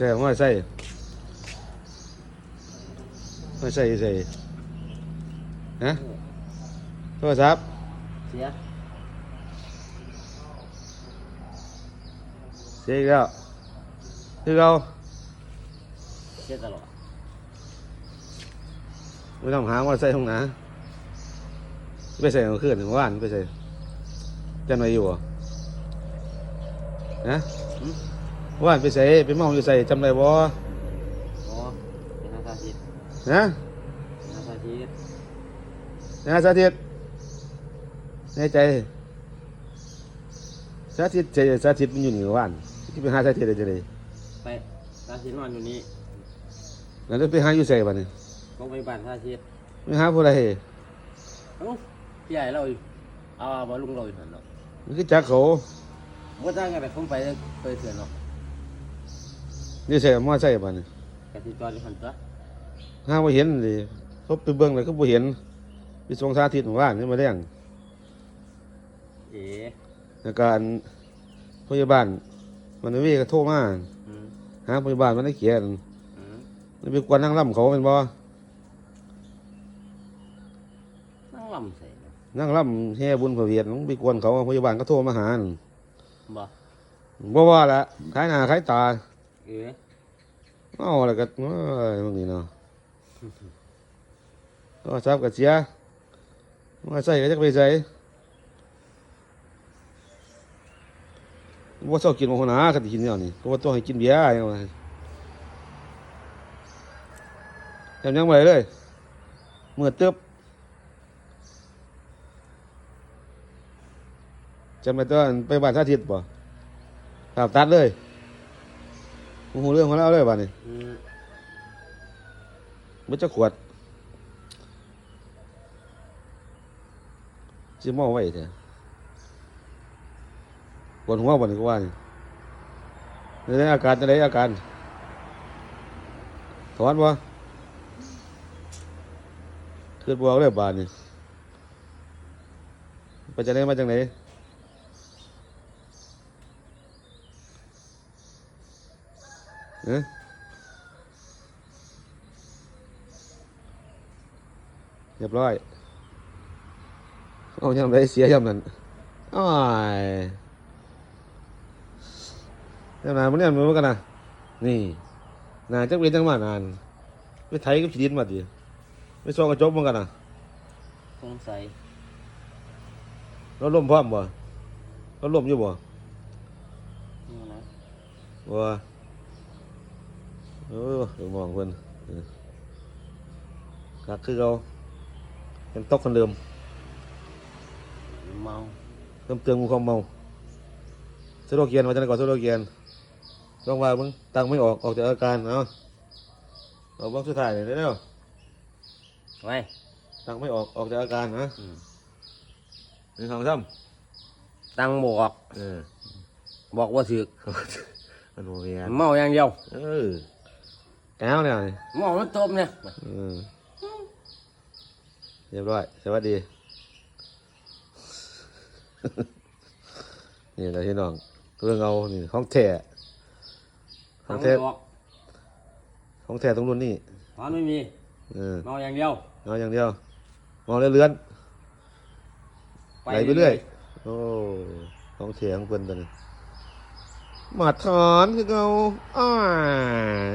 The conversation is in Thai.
ใช่ไม่ใส่ไม่ใส่ใส่ฮะโทรศัพท์เสียเสียอีกแล้วคือเราเสียตลอดไม่ต้องหาว่าใส่ห้องน้ำไปใส่กลางคืนเมื่อวานไปใส่จำไว้อยู่เหรอฮะเมื่อ วานไปใส่ไปเมาอยู่ใส่จำได้บ่อ๋อเป็นอาสาธิตฮะเป็นอาสาธิตนะสาธิตแน่ใจสาธิตใจสาธิตมันอยู่นี่เมื่อวานที่ไปหาสาธิตได้จะได้ไปอาสาธิตนอนอยู่นี่แล้วไปหาอยู่ใส่บ้านี่ลงไปบ้านอาสาธิตไปหาผู้ใดเอ้าพี่ใหญ่เราอยู่เอาบ่ลุงเราอยู่นั่นเนาะมันคือจักเขาบ่จ้างกันไปผมไปเคยเถื่อนเนาะ นี่ใส่มอใส่บ้านี่กะสิจอดอยู่หั่นตัวหาบ่เห็นเลยเขาไปเบิ่งเลยเขาบ่เห็นไปส่งสาธิตเมื่อวานนี่มาแรงเอ๋แล้วก็อันพยาบาลมันเวก็โทรมาอืมหาพยาบาลมันได้เขียนอืมมันไปกวนนั่งล่ำเขาเป็นบ่นั่งลำใส่เนาะนั่งล่ำแห่บุญพระเวียนมันไปกวนเขาพยาบาลก็โทรมาหานั่นบ่บ่ว่าละขายหน้าขายตา เอ๋เอาอะไรกันเอ้ยมึงนี่เนาะก็ทราบกับเสียมาใส่ก็จะไปใส่ว่าชอบกินมาหัวหน้ากันกินเนี่ยนี่ก็ว่าต้องให้กินเบียร์ยังไงจำยังไงเลยเมื่อเติบจำไปตอนไปบ้านสาธิตป่ะตามตัดเลย หเรื่องของเราเลยบ้านนี้อืมมันจะขวดจะมอไว้เถอะปวดหัวบ่นก็ว่านี่ในอาการอะไรอาการถอนวะคือบวกเลยบาดนี่ไปจากไหนมาจากไหน เอ๊ะเรียบร้อย เอายำไรเสียยำนั้นอ้ายยำนานมันเนี่ยมันว่ากันนะนี่นานจักเวียนจังมานานไปไทยกับขีดินมาดิไปซองกระจกมันกันนะสงสัยเราล่มพร้อมบ่เราล่มอยู่บ่นี่นะบ่ เออเดี๋ยวมองเพิ่นเออคักคือเราเป็นตกคนเดิมเมาเติมเติมความเมาสโลเกียนมาจากไหนก่อนสโลเกียนลองว่ามึงตังไม่ออกออกจากอาการเนาะเอาบ้างสุดท้ายเลยเร็วไว้ๆตังไม่ออกออกจากอาการนะอืมหนึ่งสองสามตังบอกเออบอกว่าถึกมันโมเมียนเมาอย่างเดียวเออ แก้วเนี่ยนี่เมามันตบเนี่ยเออเรียบร้อย สวัสดี นี่แหละพี่น้องเรื่องเอานี่ของแท้ขตัองงไม่แท้บอกของแท้ตรงนู้นนี่ตอนไม่มีเออเมาอย่างเดียวเอาอย่างเดียวมองเลื่อนๆไหลไปเรื่อยโอ้ของเสียของเพิ่นตัวนี้มาทอนคือเอาอ้าย